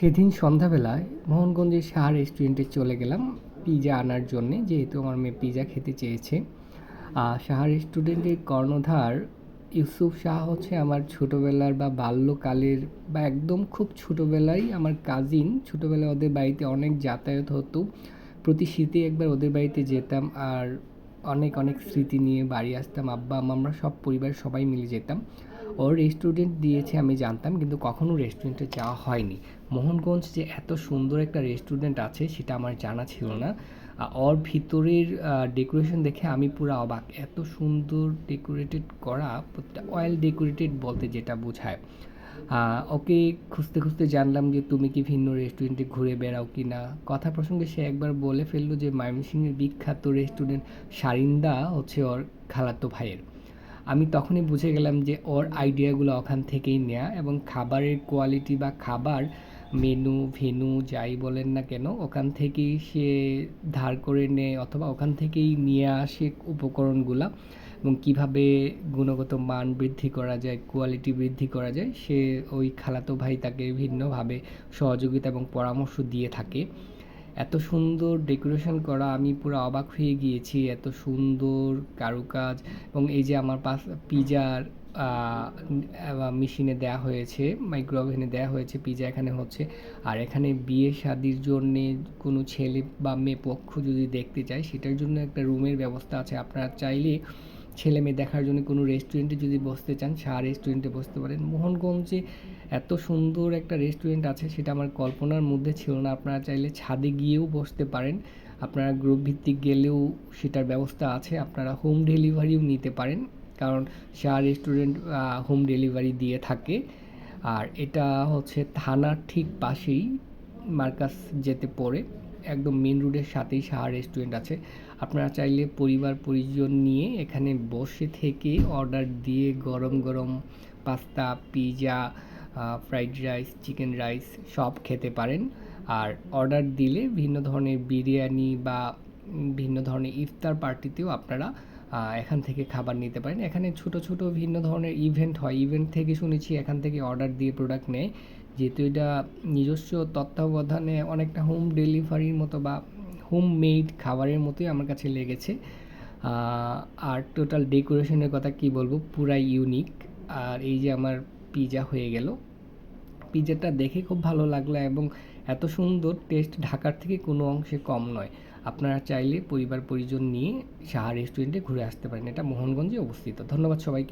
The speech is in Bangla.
সেদিন সন্ধ্যাবেলায় মোহনগঞ্জের শাহ রেস্টুরেন্টে চলে গেলাম পিৎজা আনার জন্যে যেহেতু আমার মেয়ে পিৎজা খেতে চেয়েছে। আহ, শাহ রেস্টুরেন্টের কর্ণধার ইউসুফ শাহ হচ্ছে আমার ছোটোবেলার বা বাল্যকালের বা একদম খুব ছোটোবেলায় আমার কাজিন ছোটোবেলায় ওদের বাড়িতে অনেক যাতায়াত হতো। প্রতি শীতে একবার ওদের বাড়িতে যেতাম। আর অনেক অনেক স্মৃতি নিয়ে বাড়ি আসতাম, আব্বা আমরা সব পরিবার সবাই মিলে যেতাম। ওর রেস্টুরেন্ট দিয়েছে আমি জানতাম, কিন্তু কখনো রেস্টুরেন্টে যাওয়া হয়নি। মোহনগঞ্জ যে এত সুন্দর একটা রেস্টুরেন্ট আছে, সেটা আমার জানা ছিল না। ওর ভিতরের ডেকোরেশন দেখে আমি পুরো অবাক। এত সুন্দর ডেকোরেটেড করা অয়েল ডেকোরেটেড বলতে যেটা বোঝায়। ওকে খুঁজতে খুঁজতে জানলাম যে তুমি কি ভিন্ন রেস্টুরেন্টে ঘুরে বেড়াও কি না। কথা প্রসঙ্গে সে একবার বলে ফেলল যে ময়মনসিংহের বিখ্যাত রেস্টুরেন্ট সারিন্দা হচ্ছে ওর খালাতো ভাইয়ের। আমি তখনই বুঝে গেলাম যে ওর আইডিয়াগুলো ওখান থেকেই নেয়া এবং খাবারের কোয়ালিটি বা খাবার মেনু, ভেনু যাই বলেন না কেন, ওখান থেকেই সে ধার করে নেয় অথবা ওখান থেকেই নিয়ে আসে উপকরণগুলা এবং কীভাবে গুণগত মান বৃদ্ধি করা যায় কোয়ালিটি বৃদ্ধি করা যায়, সে ওই খালাতো ভাই তাকে ভিন্নভাবে সহযোগিতা এবং পরামর্শ দিয়ে থাকে। এত সুন্দর ডেকোরেশন করা, আমি পুরো অবাক হয়ে গিয়েছি। এত সুন্দর কারুকাজ এবং এই যে আমার পাশ পিজার মেশিনে দেয়া হয়েছে মাইক্রো ওভেনে দেওয়া হয়েছে পিজা এখানে হচ্ছে। আর এখানে বিয়ে শাদির জন্যে কোনো ছেলে বা মেয়ে পক্ষ যদি দেখতে চায়, সেটার জন্য একটা রুমের ব্যবস্থা আছে। আপনারা চাইলে ছেলে মেয়ে দেখার জন্য কোনো রেস্টুরেন্টে যদি বসতে চান শাহ রেস্টুরেন্টে বসতে পারেন। মোহনগঞ্জে এত সুন্দর একটা রেস্টুরেন্ট আছে, সেটা আমার কল্পনার মধ্যে ছিল না। আপনারা চাইলে ছাদে গিয়েও বসতে পারেন। আপনারা গ্রুপ ভিত্তিক গেলেও সেটার ব্যবস্থা আছে। আপনারা হোম ডেলিভারিও নিতে পারেন। কারণ শাহ রেস্টুরেন্ট হোম ডেলিভারি দিয়ে থাকে। আর এটা হচ্ছে থানার ঠিক পাশেই মার্কাস যেতে পড়ে। একদম মেন রোডের সাথেই শাহ রেস্টুরেন্ট আছে। আপনারা চাইলে পরিবার, পরিজন নিয়ে এখানে বসে থেকে অর্ডার দিয়ে গরম গরম pasta pizza fried rice chicken rice সব খেতে পারেন। আর অর্ডার দিলে ভিন্ন ধরনের বিরিয়ানি বা ভিন্ন ধরনের ইফতার পার্টিতেও আপনারা এখান থেকে খাবার নিতে পারেন। এখানে ছোট ছোট ভিন্ন ধরনের ইভেন্ট হয়। ইভেন্ট থেকে শুনেছি এখান থেকে অর্ডার দিয়ে প্রোডাক্ট নেয়। যেহেতু এটা নিজস্ব তত্ত্বাবধানে অনেকটা হোম ডেলিভারির মতো বা হোম মেড খাবারের মতোই আমার কাছে লেগেছে। আর টোটাল ডেকোরেশনের কথা কি বলব? পুরাই ইউনিক আর এই যে আমার পিজা হয়ে গেল। পিজাটা দেখে খুব ভালো লাগল এবং এত সুন্দর টেস্ট ঢাকার থেকে কোনো অংশে কম নয়। আপনারা চাইলে পরিবার পরিজন নিয়ে সাহা রেস্টুরেন্টে ঘুরে আসতে পারেন। এটা মোহনগঞ্জে অবস্থিত। ধন্যবাদ সবাইকে।